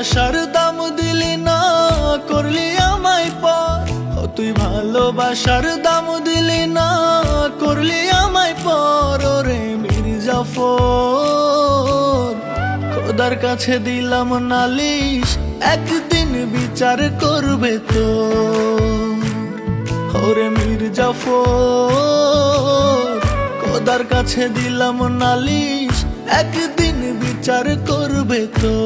ভালোবাসার দাম দিলি না, করলি আমায় পর। তুই ভালোবাসার দাম দিলি না, করলি আমায় পর। রে মির্জাফর, খোদার কাছে দিলাম নালিশ, একদিন বিচার করবে তো। ওরে মির্জাফর, খোদার কাছে দিলাম নালিশ, একদিন বিচার করবে তো।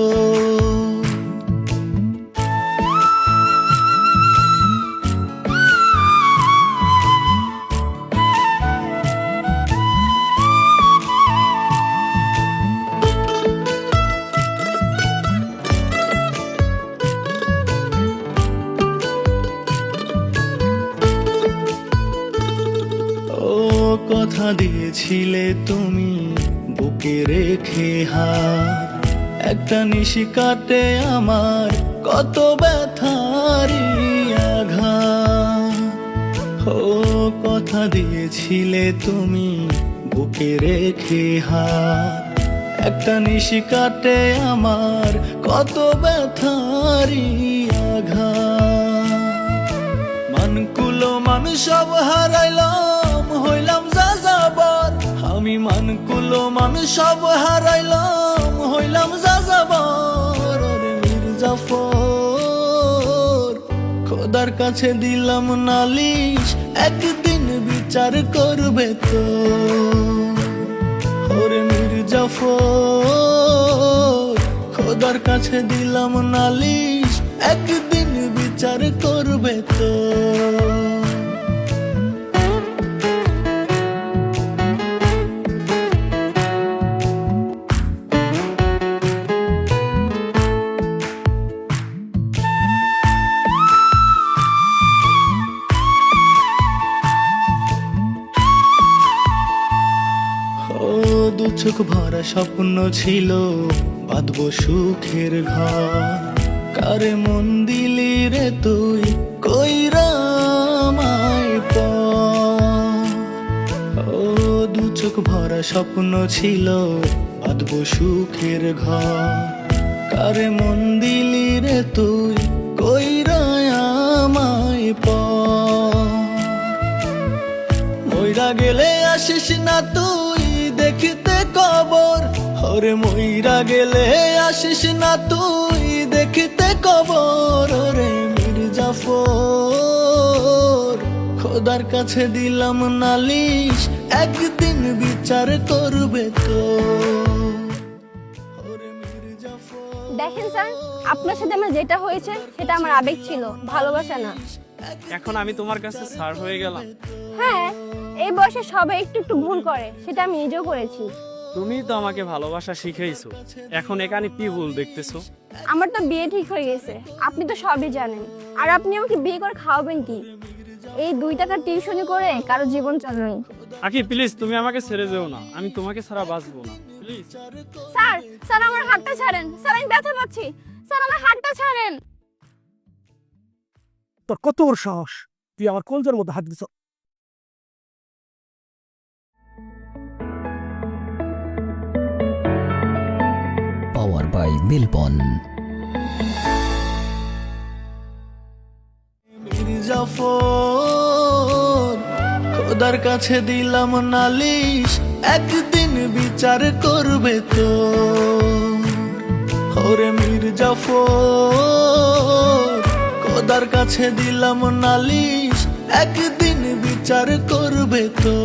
কথা দিয়েছিলে তুমি, বুকে রেখে হার একটা নিশি কাটে আমার, কত ব্যথারি আঘাত। ও, কথা দিয়েছিলে তুমি, বুকে রেখে হার একটা নিশি কাটে আমার, কত ব্যথারি আঘাত। মানকুলো মান সব হারাইলাম, হইলাম আমি মানকুলো মান সব হারাইলাম, হইলাম যা যাবার মির্জাফর। খোদার কাছে দিলাম নালিশ, একদিন বিচার করবে তো। ওরে মির্জাফর, খোদার কাছে দিলাম নালিশ, একদিন বিচার করবে তো। চোখ ভরা স্বপ্ন ছিল, বাঁধব সুখের ঘর কারে মন দিলি রে তুই, কইরা। ও, দু চোখ ভরা স্বপ্ন ছিল, বাঁধব সুখের ঘর কারে মন দিলি রে তুই আমায় পর। মইরা গেলে আসিস না তুই দেখিতে কবর। হরে মইরা গেলে আসিস না তুই, দেখিতে কবর। ওরে মির্জাফর, খোদার কাছে দিলাম নালিশ, একদিন বিচার করবে তো। দেখেন স্যার, আপনার সাথে আমার যেটা হয়েছে, সেটা আমার আবেগ ছিল, ভালোবাসা না। এখন আমি তোমার কাছে সার হয়ে গেলাম। হ্যাঁ এই বয়সে সবাই একটু একটু ভুল করে সেটা আমি নিজেও করেছি। তুমি তো আমাকে ভালোবাসা শিখাইছো। এখন এখানে কি ভুল দেখতেছো? আমার তো বিয়ে ঠিক হয়ে গেছে আপনি তো সবই জানেন। আর আপনি আমাকে বিয়ে করে খাওয়াবেন কি? এই দুই টাকার টিউশনি করে কারও জীবন চলবে আকি প্লিজ তুমি আমাকে ছেড়ে যেও না। আমি তোমাকে ছাড়া বাঁচবো না প্লিজ স্যার স্যার আমার হাতটা ছাড়েন। স্যার আমি ব্যথা পাচ্ছি। স্যার আমার হাতটা ছাড়েন। তোর কত বড় সাহস? তুই আমার কলজার মধ্যে হাত দিছ। পাওয়ার বাই মিলবন খোদার কাছে দিলাম নালিশ একদিন বিচার করবে তো। ওরে মির্জাফর খোদার কাছে দিলাম নালিশ। একদিন বিচার করবে তো।